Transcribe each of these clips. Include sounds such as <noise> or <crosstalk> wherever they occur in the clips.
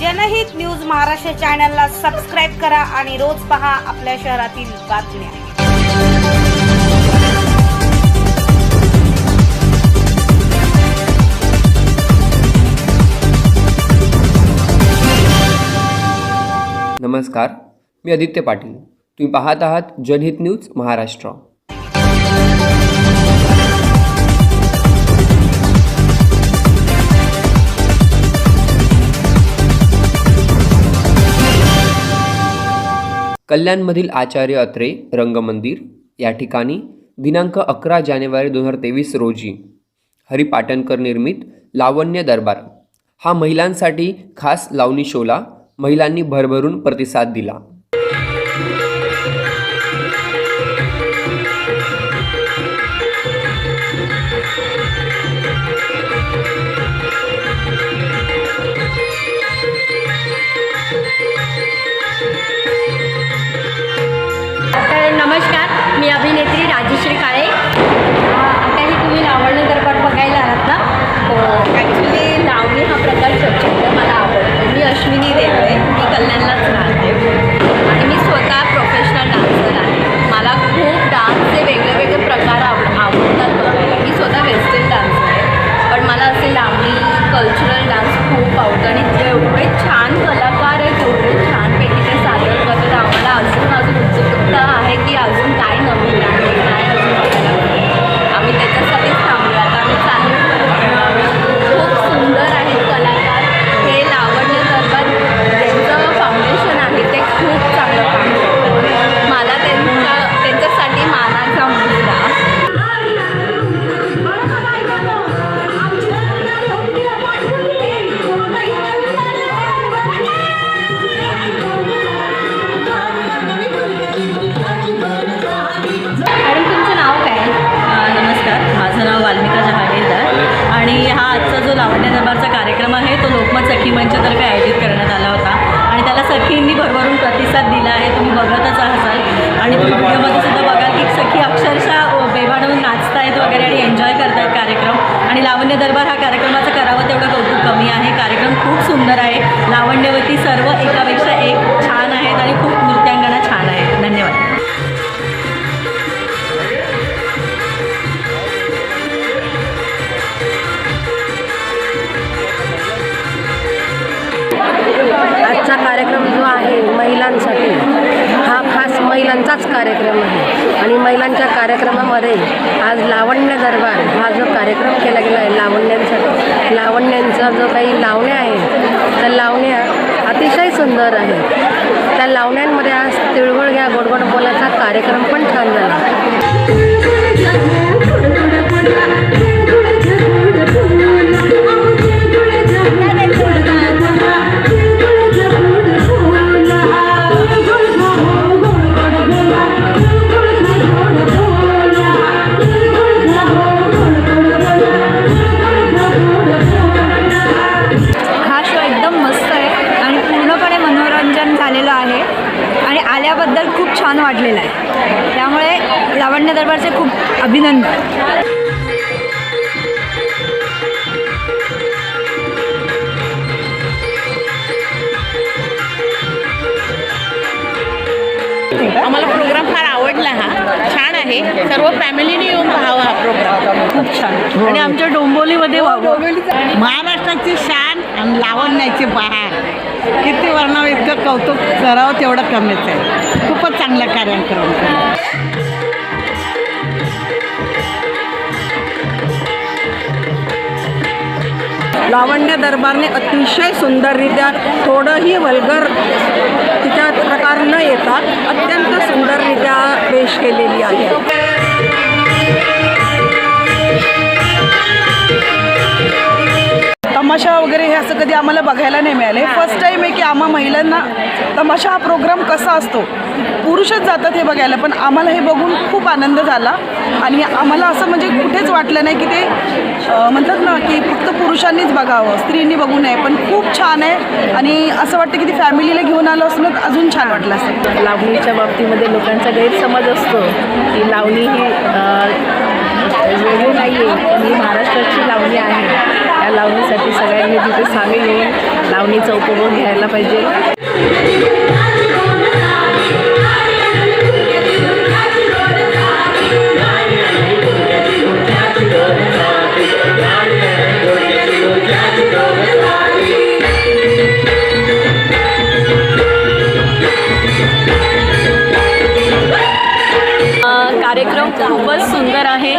जनहित न्यूज महाराष्ट्र चॅनलला सबस्क्राईब करा आणि रोज पहा आपल्या शहरातील बातम्या. नमस्कार मी आदित्य पाटील. तुम्ही पाहत आहात जनहित न्यूज महाराष्ट्र. कल्याणमधील आचार्य अत्रे रंगमंदिर या ठिकाणी दिनांक अकरा जानेवारी दोन हजार तेवीस रोजी हरिपाटणकर निर्मित लावण्य दरबार. हा महिलांसाठी खास लावणी शोला महिलांनी भरभरून प्रतिसाद दिला. महिलांचाच कार्यक्रम आहे. आणि महिलांच्या कार्यक्रमामध्ये आज लावण्य दरबार हा जो कार्यक्रम केला गेला आहे लावण्यांसाठी लावण्यांचा जो काही लावण्या आहे त्या लावण्या अतिशय सुंदर आहेत. त्या लावण्यांमध्ये आज तिळगुळ घ्या गोडगोड बोलाचा कार्यक्रम पण छान झाला. छान वाटलेलं आहे. त्यामुळे लावण्य दरबारचे खूप अभिनंदन. आम्हाला प्रोग्राम फार आवडला हा. छान आहे. सर्व फॅमिलीने येऊन पाहावा हा प्रोग्राम खूप छान. आणि आमच्या डोंबोलीमध्ये व्हावं महाराष्ट्राची शान आणि लावण्याची बहार. किती वर्णावं इतकं कौतुक करावं तेवढं कमीच आहे. खूपच चांगला कार्यक्रम लावण्य दरबारने अतिशय सुंदररित्या थोडंही वल्गर तिच्या प्रकार न येता अत्यंत सुंदररित्या पेश केलेली आहे. तमाशा वगैरे हे असं कधी आम्हाला बघायला नाही मिळाले. फर्स्ट टाईम आहे की आम्हा महिलांना तमाशा हा प्रोग्राम कसा असतो? पुरुषच जातात हे बघायला पण आम्हाला हे बघून खूप आनंद झाला. आणि आम्हाला असं म्हणजे कुठेच वाटलं नाही की ते म्हणतात ना की फक्त पुरुषांनीच बघावं स्त्रीनी बघू नये पण खूप छान आहे. आणि असं वाटतं की ती फॅमिलीला घेऊन आलो असं अजून छान वाटलं असं लावणीच्या बाबतीमध्ये लोकांचा गैरसमज असतो की लावणी ही वेगळी नाही आहे या लावणीसाठी सगळ्यांनी तिथे सामील आम्ही लावणीचा घ्यायला पाहिजे. कार्यक्रम खूपच सुंदर आहे.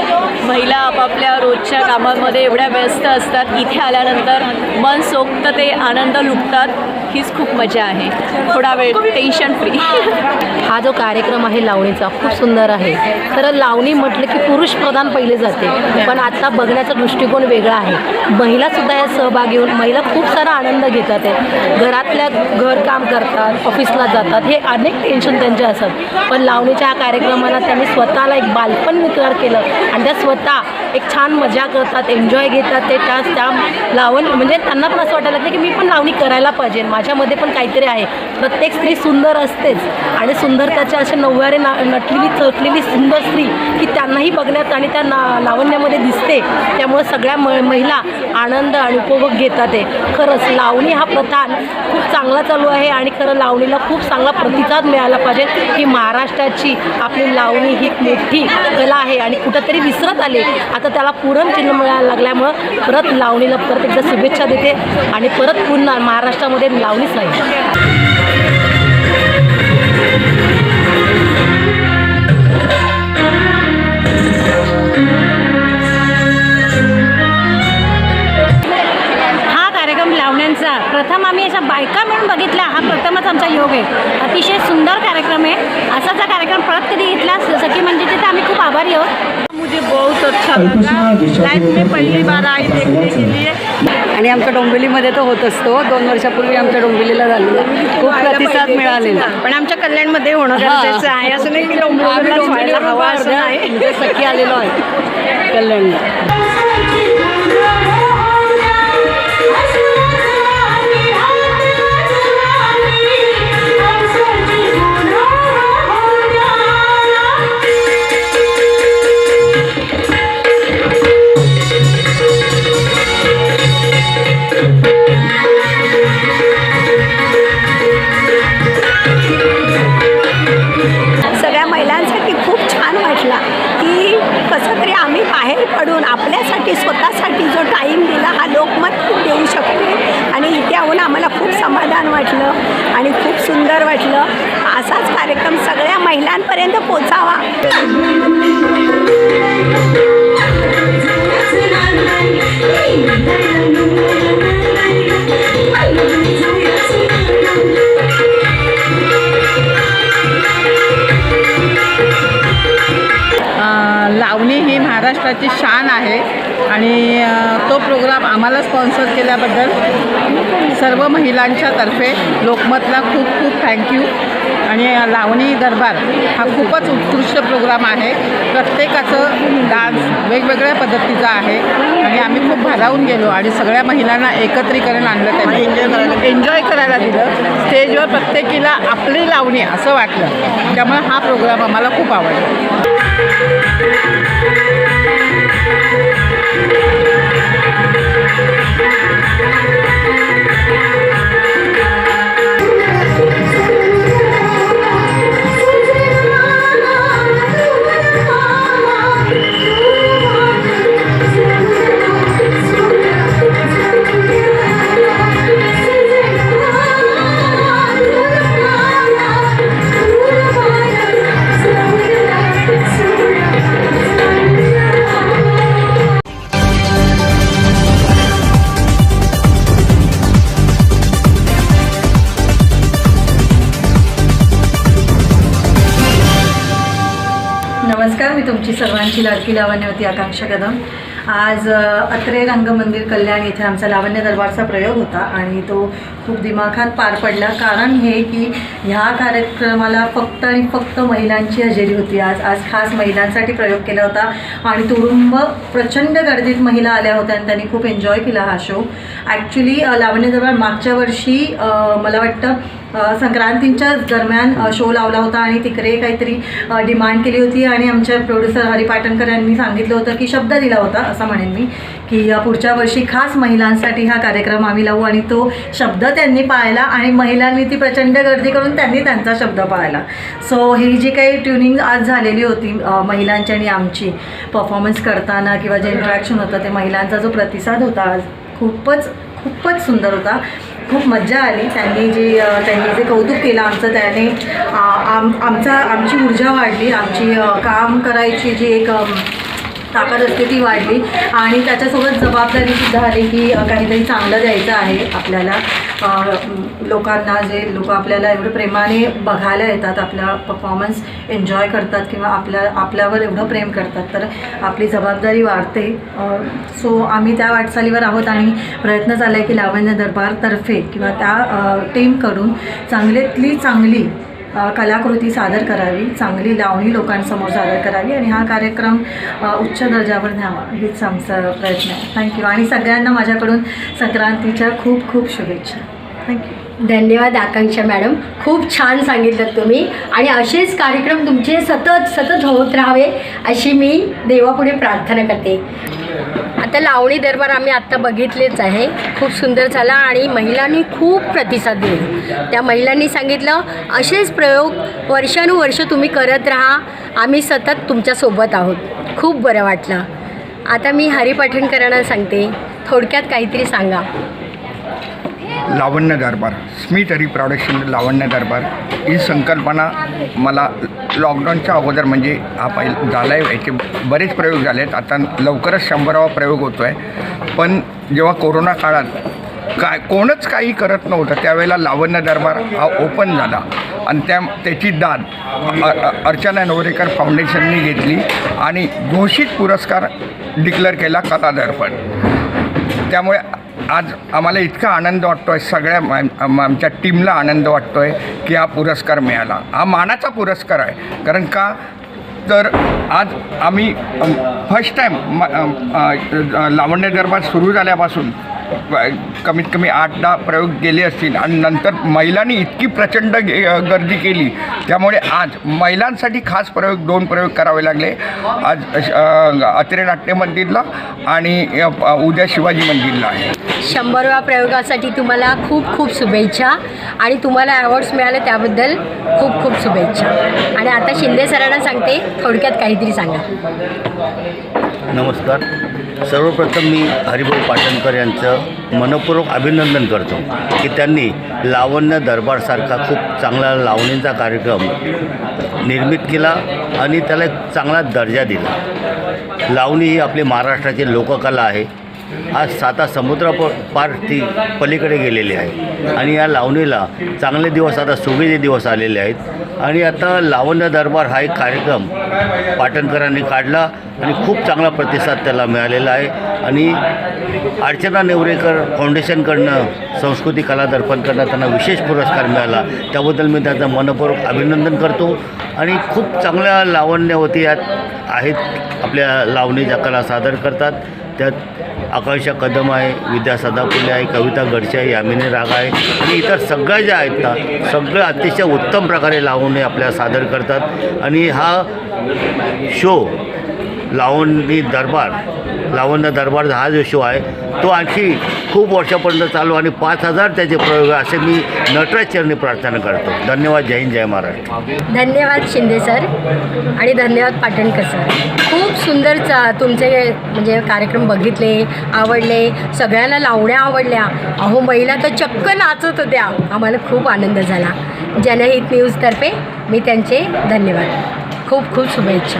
महिला आपापल्या रोजच्या कामामध्ये एवढ्या व्यस्त असतात. इथे आल्यानंतर मन सोक्त ते आनंद लुटतात. हीच खूप मजा आहे. थोडा वेळ टेन्शन फ्री <laughs> हा जो कार्यक्रम आहे लावणीचा खूप सुंदर आहे. तर लावणी म्हटलं की पुरुष प्रधान पहिले जाते. पण आता बघण्याचा दृष्टिकोन वेगळा आहे. महिलासुद्धा यात सहभागी होऊन महिला खूप सारा आनंद घेतात. आहे घरातल्या घरकाम करतात ऑफिसला जातात. हे अनेक टेन्शन त्यांचे असतात. पण लावणीच्या कार्यक्रमाला त्यांनी स्वतःला एक बालपण विकार केलं. आणि त्या स्वतः एक छान मजा करतात एन्जॉय घेतात ते त्या त्या लावण म्हणजे त्यांना पण असं वाटायला लागतं की मी पण लावणी करायला पाहिजे. माझ्यामध्ये पण काहीतरी आहे. प्रत्येक स्त्री सुंदर असतेच. आणि सुंदर त्याच्या अशा नव्याने ना नटलेली चटलेली सुंदर स्त्री की त्यांनाही बघण्यात आणि त्या ना लावण्यामध्ये दिसते. त्यामुळे सगळ्या म महिला आनंद आणि उपभोग घेतात आहे खरंच लावणी हा प्रधान खूप चांगला चालू आहे आणि खरं लावणीला खूप चांगला प्रतिसाद मिळाला पाहिजे. की महाराष्ट्राची आपली लावणी ही मोठी कला आहे आणि कुठंतरी विसरत आले. आता त्याला पूर्ण चिन्ह मिळायला लागल्यामुळं परत लावणीला परत एकदा शुभेच्छा देते आणि परत पुन्हा महाराष्ट्रामध्ये लावणीच नाही. लावण्यांचा प्रथम आम्ही अशा बायका मिळून बघितला. हा प्रथमच आमचा योग आहे. अतिशय सुंदर कार्यक्रम आहे. असाच हा कार्यक्रम परत कधी घेतला? सखी म्हणजे तिथे आम्ही खूप आभारी आहोत. मुझे बहुत अच्छा लगा. लाइफ में पहली बार आई देखने के लिए. आणि आमच्या डोंबिवलीमध्ये तो होत असतो. दोन वर्षापूर्वी आमच्या डोंबिवलीला झालेला खूप प्रतिसाद मिळालेला. पण आमच्या कल्याणमध्ये होणं गरजेचं आहे. असं नाही की डोंबिवलीला हवं असं नाही. म्हणजे सखी आलेलो आहे कल्याणला. आम्ही बाहेर पडून आपल्यासाठी स्वतःसाठी जो टाईम दिला हा लोकमत खूप देऊ शकते. आणि इथे येऊन आम्हाला खूप समाधान वाटलं आणि खूप सुंदर वाटलं. असाच कार्यक्रम सगळ्या महिलांपर्यंत पोचावा. महाराष्ट्राची शान आहे. आणि तो प्रोग्राम आम्हाला स्पॉन्सर केल्याबद्दल सर्व महिलांच्या तर्फे लोकमतला खूप खूप थँक्यू आणि लावणी दरबार हा खूपच उत्कृष्ट प्रोग्राम आहे. प्रत्येकाचं डान्स वेगवेगळ्या पद्धतीचा आहे. आणि आम्ही खूप भारावून गेलो आणि सगळ्या महिलांना एकत्रीकरण आणलं त्यांनी. एन्जॉय करायला एन्जॉय करायला दिलं स्टेजवर प्रत्येकीला आपली लावणी असं वाटलं. त्यामुळे हा प्रोग्राम आम्हाला खूप आवडला. सर्वांची लाडकी लावण्यावरती आकांक्षा कदम. आज अत्रे रंगमंदिर कल्याण येथे आमचा लावण्य दरबारचा प्रयोग होता आणि तो खूप दिमाखात पार पडला. कारण हे की ह्या कार्यक्रमाला फक्त आणि फक्त महिलांची हजेरी होती. आज आज खास महिलांसाठी प्रयोग केला होता आणि तुडुंब प्रचंड गर्दीत महिला आल्या होत्या आणि त्यांनी खूप एन्जॉय केला हा शो ॲक्च्युली लावण्य दरबार मागच्या वर्षी मला वाटतं संक्रांतींच्या दरम्यान शो लावला होता आणि तिकडे काहीतरी डिमांड केली होती आणि आमच्या प्रोड्युसर हरी पाटणकर यांनी सांगितलं होतं की शब्द दिला होता असं म्हणेन मी की पुढच्या वर्षी खास महिलांसाठी हा कार्यक्रम आम्ही लावू आणि तो शब्द त्यांनी पाळला आणि महिलांनी ती प्रचंड गर्दी करून त्यांनी त्यांचा शब्द पाळला. सो ही जी काही ट्युनिंग आज झालेली होती महिलांची आणि आमची परफॉर्मन्स करताना किंवा जे इंट्रॅक्शन होतं ते महिलांचा जो प्रतिसाद होता आज खूपच खूपच सुंदर होता. खूप मज्जा आली. त्यांनी जे त्यांनी जे कौतुक केलं आमचं त्याने आम आमचा आमची ऊर्जा वाढली. आमची काम करायची जी एक ताकद असते ती वाढली आणि त्याच्यासोबत जबाबदारी सुद्धा आली की काहीतरी चांगलं द्यायचं आहे आपल्याला. लोकांना जे लोक आपल्याला एवढं प्रेमाने बघायला येतात आपला परफॉर्मन्स एन्जॉय करतात किंवा आपल्या आपल्यावर एवढं प्रेम करतात तर आपली जबाबदारी वाढते. सो आम्ही त्या वाटचालीवर आहोत आणि प्रयत्न झाला आहे की लावण्य दरबारतर्फे किंवा त्या टीमकडून चांगलीतली चांगली कलाकृती सादर करावी चांगली लावणी लोकांसमोर सादर करावी आणि हा कार्यक्रम उच्च दर्जावर न्यावा हेच आमचा प्रयत्न आहे. थँक्यू आणि सगळ्यांना माझ्याकडून संक्रांतीच्या खूप खूप शुभेच्छा. थँक्यू धन्यवाद आकांक्षा मॅडम. खूप छान सांगितलं तुम्ही. आणि असेच कार्यक्रम तुमचे सतत सतत होत राहावे अशी मी देवापुढे प्रार्थना करते. आता लावणी दरबार आम्ही आत्ता बघितलेच आहे. खूप सुंदर झाला आणि महिलांनी खूप प्रतिसाद दिला. त्या महिलांनी सांगितलं असेच प्रयोग वर्षानुवर्ष तुम्ही करत राहा. आम्ही सतत तुमच्यासोबत आहोत. खूप बरं वाटलं. आता मी हरी पाठणकरांना सांगते. थोडक्यात काहीतरी सांगा. लावण्य दरबार. स्मित हरी प्रॉडक्शन लावण्य दरबार. ही संकल्पना मला लॉकडाऊनच्या अगोदर म्हणजे हा पहिला झाला आहे याचे बरेच प्रयोग झाले आहेत आता लवकरच शंभरावा प्रयोग होतो आहे पण जेव्हा कोरोना काळात काय कोणच काही करत नव्हतं त्यावेळेला लावण्य दरबार हा ओपन झाला. आणि त्या त्याची दाद अर्चना नवरेकर फाउंडेशनने घेतली आणि घोषित पुरस्कार डिक्लेअर केला कला दर्पण त्यामुळे आज आम्हाला इतका आनंद वाटतो आहे सगळ्या आमच्या टीमला आनंद वाटतो आहे की हा पुरस्कार मिळाला. हा मानाचा पुरस्कार आहे. कारण का? तर आज आम्ही फर्स्ट टाईम लावण्य दरबार सुरू झाल्यापासून कमीत कमी आठ दहा प्रयोग गेले असतील. आणि नंतर महिलांनी इतकी प्रचंड गे- गर्दी केली. त्यामुळे आज महिलांसाठी खास प्रयोग दोन प्रयोग करावे लागले. आज अत्रे नाट्य मंदिरला आणि उद्या शिवाजी मंदिरला आहे. शंभरव्या प्रयोगासाठी तुम्हाला खूप खूप शुभेच्छा आणि तुम्हाला अवॉर्ड्स मिळाले त्याबद्दल खूप खूप शुभेच्छा. आणि आता शिंदे सरांना सांगते थोडक्यात काहीतरी सांगा. नमस्कार. सर्वप्रथम मी हरिभाऊ पाटणकर यांचं मनपूर्वक अभिनंदन करतो की त्यांनी लावण्य दरबारसारखा खूप चांगला लावणींचा कार्यक्रम निर्मित केला आणि त्याला एक चांगला दर्जा दिला. लावणी ही आपली महाराष्ट्राची लोककला आहे. आज साता समुद्रा प पार ती पलीकडे गेलेली आहे. आणि या लावणीला चांगले दिवस आता सुगीचे दिवस आलेले आहेत. आणि आता लावण्य दरबार हा एक कार्यक्रम पाटणकरांनी काढला आणि खूप चांगला प्रतिसाद त्याला मिळालेला आहे. आणि अर्चना नेवरेकर फाउंडेशनकडनं संस्कृती कला दर्पणकडनं त्यांना विशेष पुरस्कार मिळाला. त्याबद्दल मी त्याचं मनपूर्वक अभिनंदन करतो. आणि खूप चांगल्या लावण्यवती यात आहेत आपल्या लावणीच्या कला सादर करतात त्यात आकांक्षा कदम आहे विद्या सदापुले आहे कविता गडचे आहे यामिनी राग आहे. आणि इतर सगळ्या ज्या आहेत ना सगळं अतिशय उत्तम प्रकारे लावणी आपल्या सादर करतात. आणि हा शो लावणी दरबार लावण्य दरबार हा जो शो आहे तो आणखी खूप वर्षापर्यंत चालू आणि पाच हजार त्याचे प्रयोग असे मी नटराज चरणी प्रार्थना करतो. धन्यवाद जय हिंद जय महाराष्ट्र. धन्यवाद शिंदे सर आणि धन्यवाद पाटणकर सर. खूप सुंदर तुमचे म्हणजे कार्यक्रम बघितले आवडले सगळ्यांना लावण्या आवडल्या. अहो महिला तर चक्क नाचत होत्या. आम्हाला खूप आनंद झाला. जनहित न्यूजतर्फे मी त्यांचे धन्यवाद. खूप खूप शुभेच्छा.